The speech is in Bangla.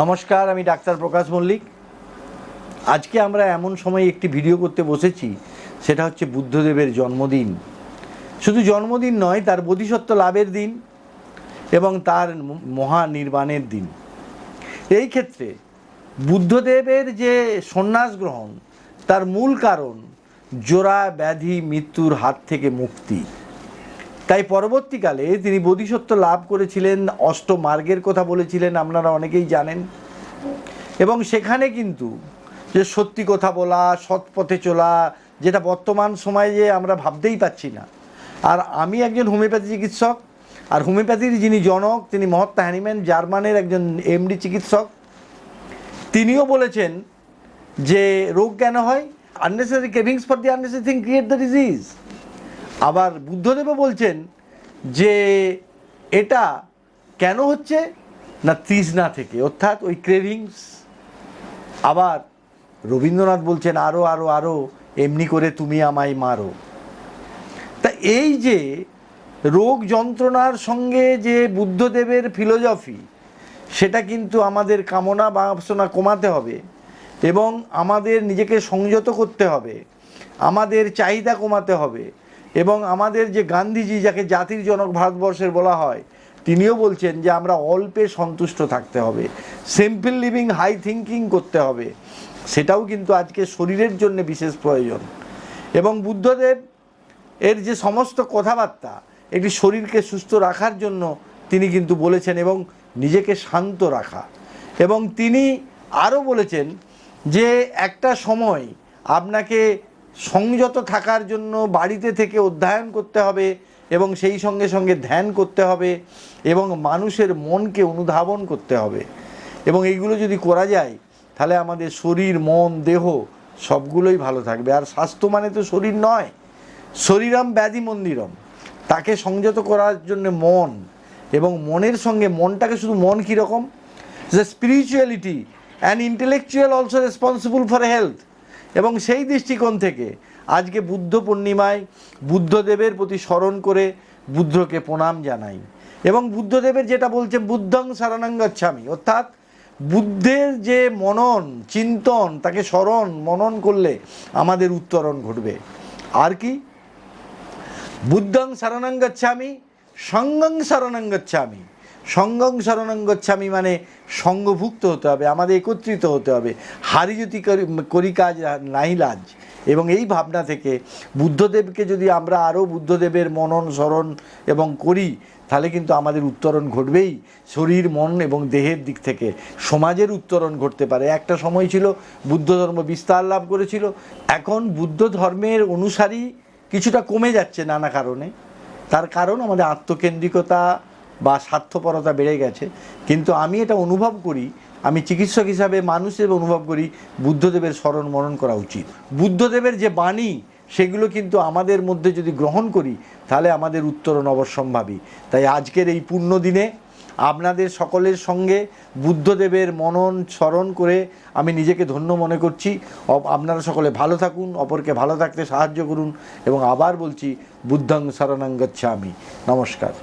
নমস্কার, আমি ডাক্তার প্রকাশ মল্লিক। আজকে আমরা এমন সময় একটি ভিডিও করতে বসেছি, সেটা হচ্ছে বুদ্ধদেবের জন্মদিন। শুধু জন্মদিন নয়, তার বোধিসত্ত্ব লাভের দিন এবং তার মহানির্বাণের দিন। এই ক্ষেত্রে বুদ্ধদেবের যে সন্ন্যাস গ্রহণ, তার মূল কারণ জোড়া, ব্যাধি, মৃত্যুর হাত থেকে মুক্তি। তাই পরবর্তীকালে তিনি বোধিসত্ত্ব লাভ করেছিলেন অষ্টমার্গের কথা বলেছিলেন, আপনারা অনেকেই জানেন। এবং সেখানে কিন্তু যে সত্যি কথা বলা, সৎ পথে চলা, যেটা বর্তমান সময়ে যে আমরা ভাবতেই পাচ্ছি না। আর আমি একজন হোমিওপ্যাথি চিকিৎসক, আর হোমিওপ্যাথির যিনি জনক, তিনি মহাত্মা হ্যানিম্যান, জার্মানের একজন এমডি চিকিৎসক, তিনিও বলেছেন যে রোগ কেন হয়? Unnecessary cravings for the unnecessary thing create the disease আবার বুদ্ধদেবও বলছেন যে এটা কেন হচ্ছে? না তৃষ্ণা থেকে। অর্থাৎ ওই ক্রেভিংস আবার রবীন্দ্রনাথ বলছেন আরও আরও আরও এমনি করে তুমি আমায় মারো। তা এই যে রোগ যন্ত্রণার সঙ্গে যে বুদ্ধদেবের ফিলোজফি সেটা কিন্তু আমাদের কামনা বাসনা কমাতে হবে এবং আমাদের নিজেকে সংযত করতে হবে, আমাদের চাহিদা কমাতে হবে। এবং আমাদের যে গান্ধীজি, যাকে জাতির জনক ভারতবর্ষের বলা হয়, তিনিও বলছেন যে আমরা অল্পে সন্তুষ্ট থাকতে হবে সিম্পল লিভিং হাই থিঙ্কিং করতে হবে। সেটাও কিন্তু আজকে শরীরের জন্য বিশেষ প্রয়োজন। এবং বুদ্ধদেব এর যে সমস্ত কথাবার্তা একটি শরীরকে সুস্থ রাখার জন্য তিনি কিন্তু বলেছেন এবং নিজেকে শান্ত রাখা। এবং তিনি আরও বলেছেন যে একটা সময় আপনাকে সংযত থাকার জন্য বাড়িতে থেকে অধ্যয়ন করতে হবে এবং সেই সঙ্গে সঙ্গে ধ্যান করতে হবে এবং মানুষের মনকে অনুধাবন করতে হবে। এবং এইগুলো যদি করা যায়, তাহলে আমাদের শরীর, মন, দেহ সবগুলোই ভালো থাকবে। আর স্বাস্থ্য মানে তো শরীর নয়, শরীরম ব্যাধি মন্দিরম। তাকে সংযত করার জন্য মন এবং মনের সঙ্গে মনটাকে শুধু মন কীরকম? যে spirituality and intellectual also responsible for health এবং সেই দৃষ্টিকোণ থেকে আজকে বুদ্ধ পূর্ণিমায় বুদ্ধদেবের প্রতি স্মরণ করে বুদ্ধকে প্রণাম জানাই। এবং বুদ্ধদেবের যেটা বলছে বুদ্ধং শরণাঙ্গ গচ্ছামি অর্থাৎ বুদ্ধের যে মনন, চিন্তন, তাকে স্মরণ, মনন করলে আমাদের উত্তরণ ঘটবে। আর কি? বুদ্ধং শরণং গচ্ছামি সঙ্গং শরণং গচ্ছামি। সঙ্গং গচ্ছামি মানে সঙ্গভুক্ত হতে হবে, আমাদের একত্রিত হতে হবে। হারি যদি করি কাজ নাই লাজ। এবং এই ভাবনা থেকে বুদ্ধদেবকে যদি আমরা আরও বুদ্ধদেবের মনন, স্মরণ এবং করি, তাহলে কিন্তু আমাদের উত্তরণ ঘটবেই। শরীর, মন এবং দেহের দিক থেকে সমাজের উত্তরণ ঘটতে পারে। একটা সময় ছিল বুদ্ধ ধর্ম বিস্তার লাভ করেছিল, এখন বুদ্ধ ধর্মের অনুসারী কিছুটা কমে যাচ্ছে নানা কারণে। তার কারণ আমাদের আত্মকেন্দ্রিকতা বা স্বার্থপরতা বেড়ে গেছে। কিন্তু আমি এটা অনুভব করি, আমি চিকিৎসক হিসাবে মানুষের অনুভব করি, বুদ্ধদেবের স্মরণ মরণ করা উচিত। বুদ্ধদেবের যে বাণী, সেগুলো কিন্তু আমাদের মধ্যে যদি গ্রহণ করি, তাহলে আমাদের উত্তরণ অবশ্যম্ভাবী। তাই আজকের এই পূর্ণ দিনে আপনাদের সকলের সঙ্গে বুদ্ধদেবের মনন, স্মরণ করে আমি নিজেকে ধন্য মনে করছি। আপনারা সকলে ভালো থাকুন, অপরকে ভালো থাকতে সাহায্য করুন এবং আবার বলছি, বুদ্ধং শরণাঙ্গচ্ছা আমি নমস্কার।